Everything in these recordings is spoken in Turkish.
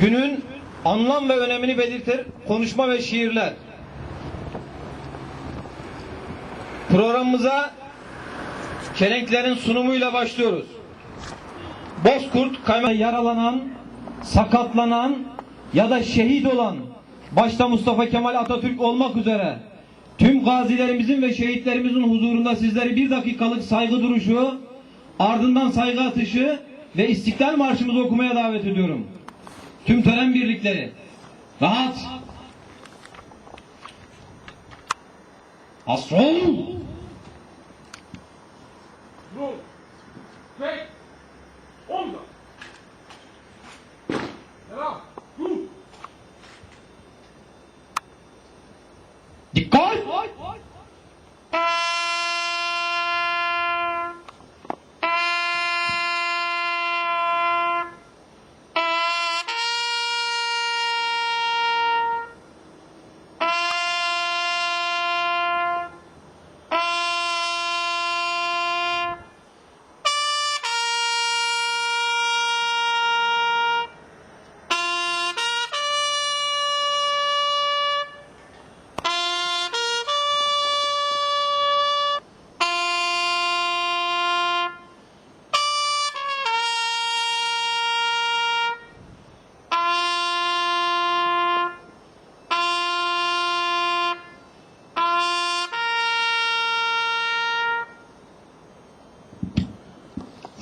Günün anlam ve önemini belirtir konuşma ve şiirler. Programımıza çelenklerin sunumuyla başlıyoruz. Bozkurt kayma yaralanan, sakatlanan ya da şehit olan başta Mustafa Kemal Atatürk olmak üzere tüm gazilerimizin ve şehitlerimizin huzurunda sizleri bir dakikalık saygı duruşu, ardından saygı atışı ve İstiklal Marşımızı okumaya davet ediyorum. Tüm tören birlikleri. Rahat. Asron. Onda. Devam. Dur. Dikkat.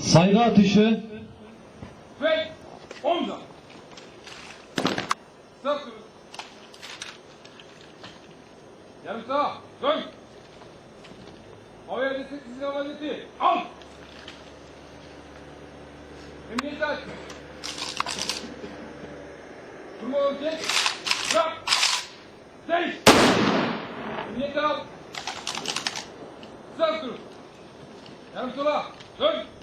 Saygı atışı. Straight. Onda. Sağ. Yarım sağ. Dön. Havaya destek sizin amaliyeti. Al. Emniyet aç. Durma ölçek. Bırak. Değiş. Emniyet al. Sağ dur. Yarım sola. Dön.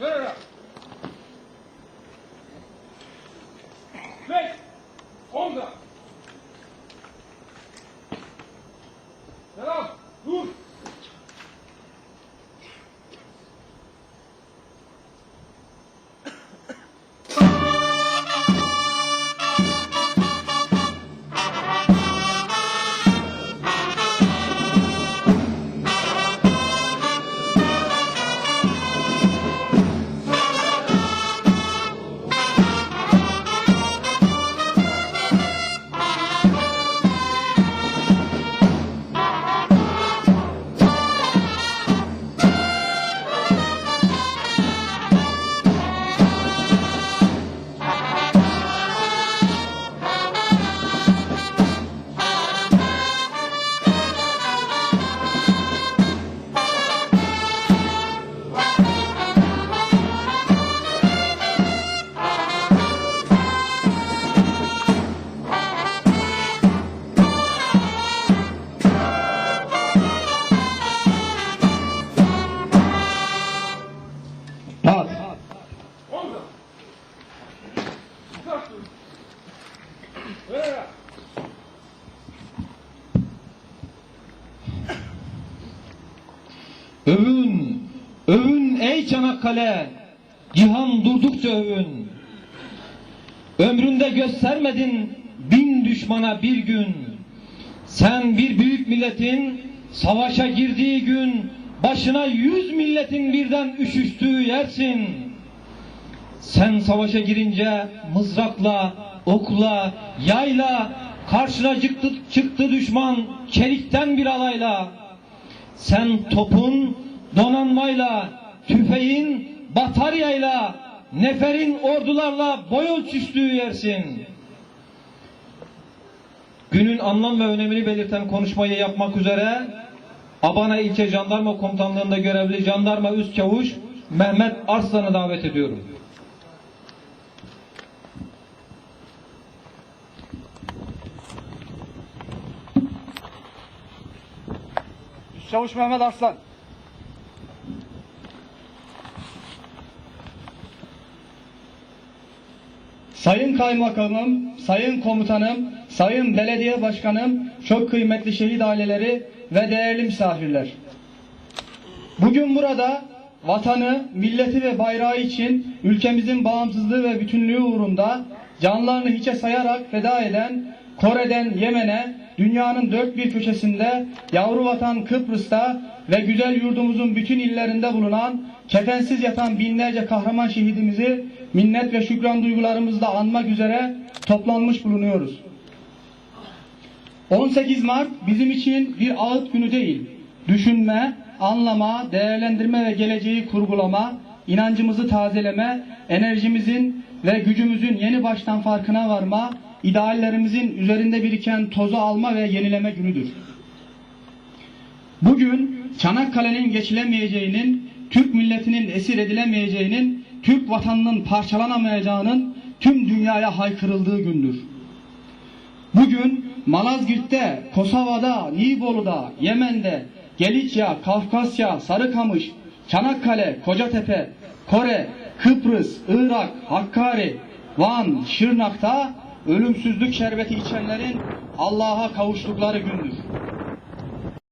Dön öyle. Beş. Onda. Öyle. Övün, övün ey Çanakkale, cihan durdukça övün. Ömründe göstermedin bin düşmana bir gün. Sen bir büyük milletin savaşa girdiği gün başına yüz milletin birden üşüştüğü yersin. Sen savaşa girince mızrakla, okla, yayla karşına çıktı, çıktı düşman çelikten bir alayla. Sen topun donanmayla, tüfeğin bataryayla, neferin ordularla boy ölçüştüğü yersin. Günün anlam ve önemini belirten konuşmayı yapmak üzere Abana İlçe Jandarma Komutanlığı'nda görevli Jandarma Üst Çavuş Mehmet Arslan'ı davet ediyorum. Çavuş Mehmet Arslan. Sayın Kaymakamım, Sayın Komutanım, Sayın Belediye Başkanım, çok kıymetli şehit aileleri ve değerli misafirler. Bugün burada vatanı, milleti ve bayrağı için ülkemizin bağımsızlığı ve bütünlüğü uğrunda canlarını hiçe sayarak feda eden Kore'den Yemen'e, dünyanın dört bir köşesinde, yavru vatan Kıbrıs'ta ve güzel yurdumuzun bütün illerinde bulunan, kefensiz yatan binlerce kahraman şehidimizi minnet ve şükran duygularımızla anmak üzere toplanmış bulunuyoruz. 18 Mart bizim için bir ağıt günü değil. Düşünme, anlama, değerlendirme ve geleceği kurgulama, inancımızı tazeleme, enerjimizin ve gücümüzün yeni baştan farkına varma, ideallerimizin üzerinde biriken tozu alma ve yenileme günüdür. Bugün Çanakkale'nin geçilemeyeceğinin, Türk milletinin esir edilemeyeceğinin, Türk vatanının parçalanamayacağının tüm dünyaya haykırıldığı gündür. Bugün Malazgirt'te, Kosova'da, Nibolu'da, Yemen'de, Gelicia, Kafkasya, Sarıkamış, Çanakkale, Kocatepe, Kore, Kıbrıs, Irak, Hakkari, Van, Şırnak'ta ölümsüzlük şerbeti içenlerin Allah'a kavuştukları gündür.